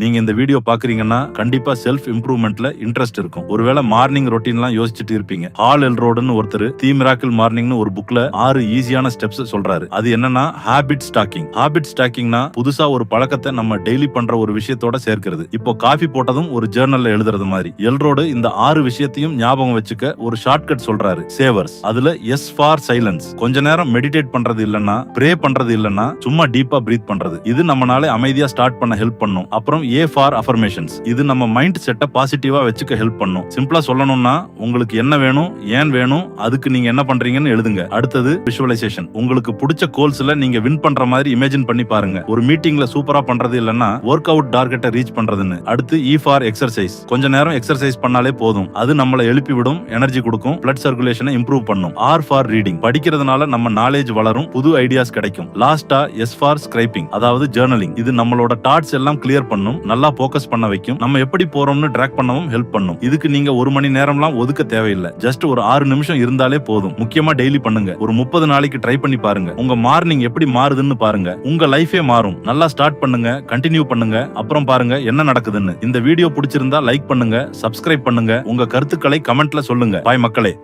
நீங்க இந்த வீடியோ பாக்குறீங்கன்னா கண்டிப்பா செல்ஃப் இம்ப்ரூவ்மெண்ட்ல இன்ட்ரெஸ்ட் இருக்கும். ஒருவேளை மார்னிங் ரொட்டீன்லாம் யோசிச்சுட்டு இருப்பீங்க. ஹால் எல்ரோடுன்னு ஒருத்தர் தி மிராக்கிள் மார்னிங்னு ஒரு புக்ல ஆறு ஈஸியான ஸ்டெப்ஸ் சொல்றாரு. அது என்னன்னா ஹாபிட் ஸ்டாக்கிங் ஹாபிட் ஸ்டாக்கிங்னா புதுசா ஒரு பழக்கத்தை நம்ம டெய்லி பண்ற ஒரு விஷயத்தோட சேர்க்கிறது. இப்போ காஃபி போட்டதும் ஒரு ஜேர்னல்ல எழுதுறது மாதிரி. எல்ரோடு இந்த ஆறு விஷயத்தையும் ஞாபகம் வச்சுக்க ஒரு ஷார்ட்கட் சொல்றாரு சேவர்ஸ் அதுல எஸ் ஃபார் சைலன்ஸ் கொஞ்ச நேரம் மெடிடேட் பண்றது இல்லைன்னா ப்ரே பண்றது இல்லைன்னா சும்மா டீப்பா பிரீத் பண்றது. இது நம்மளால அமைதியா ஸ்டார்ட் பண்ண ஹெல்ப் பண்ணும். அப்புறம் ஏ ஃபார் அஃபர்மேஷன்ஸ் இது நம்ம மைண்ட் செட்டை பாசிட்டிவா வச்சுக்க ஹெல்ப் பண்ணும். சிம்பிளா சொல்லணும்னா உங்களுக்கு என்ன வேணும் ஏன் வேணும் அதுக்கு நீங்க என்ன பண்றீங்கன்னு எழுதுங்க. அடுத்தது விஷுவலைசேஷன் உங்களுக்கு பிடிச்ச கோல்ஸ்ல நீங்க வின் பண்ற மாதிரி இமேஜின் பண்ணி பாருங்க. ஒரு மீட்டிங்ல சூப்பரா பண்றது இல்லைன்னா ஒர்க் அவுட் டார்கெட்டை ரீச் பண்றதுன்னு. அடுத்து இ ஃபார் எக்ஸர்சைஸ் கொஞ்ச நேரம் எக்ஸர்சைஸ் பண்ணாலே போதும். அது நம்மளை எழுப்பி விடும் எனர்ஜி கொடுக்கும் பிளட் சர்க்குலேஷனை இம்ப்ரூவ் பண்ணும். ஆர் ஃபார் ரீடிங் படிக்கிறதுனால நம்ம நாலேஜ் வளரும் புது ஐடியாஸ் கிடைக்கும். லாஸ்டா எஸ் ஃபார் ஸ்கிரைப்பிங் அதாவது ஜேர்னலிங் இது நம்மளோட தாட்ஸ் எல்லாம் கிளியர் பண்ணும். நல்லா ஃபோக்கஸ் பண்ண வைக்கும். நம்ம எப்படி போறோம்னு ட்ராக் பண்ணவும் ஹெல்ப் பண்ணும். இதுக்கு நீங்க ஒரு மணி நேரம்லாம் ஒதுக்க தேவையில்லை. ஜஸ்ட் ஒரு ஆறு நிமிஷம் இருந்தாலே போதும். முக்கியமா டெய்லி பண்ணுங்க. ஒரு முப்பது நாளைக்கு ட்ரை பண்ணி பாருங்க. உங்க மார்னிங் எப்படி மாறுதுன்னு பாருங்க. உங்க லைஃபே மாறும். நல்லா ஸ்டார்ட் பண்ணுங்க. கண்டினியூ பண்ணுங்க. அப்புறம் பாருங்க என்ன நடக்குதுன்னு. இந்த வீடியோ பிடிச்சிருந்தா லைக் பண்ணுங்க. சப்ஸ்கிரைப் பண்ணுங்க. உங்க கருத்துக்களை கமெண்ட்ல சொல்லுங்க. பாய் மக்களே.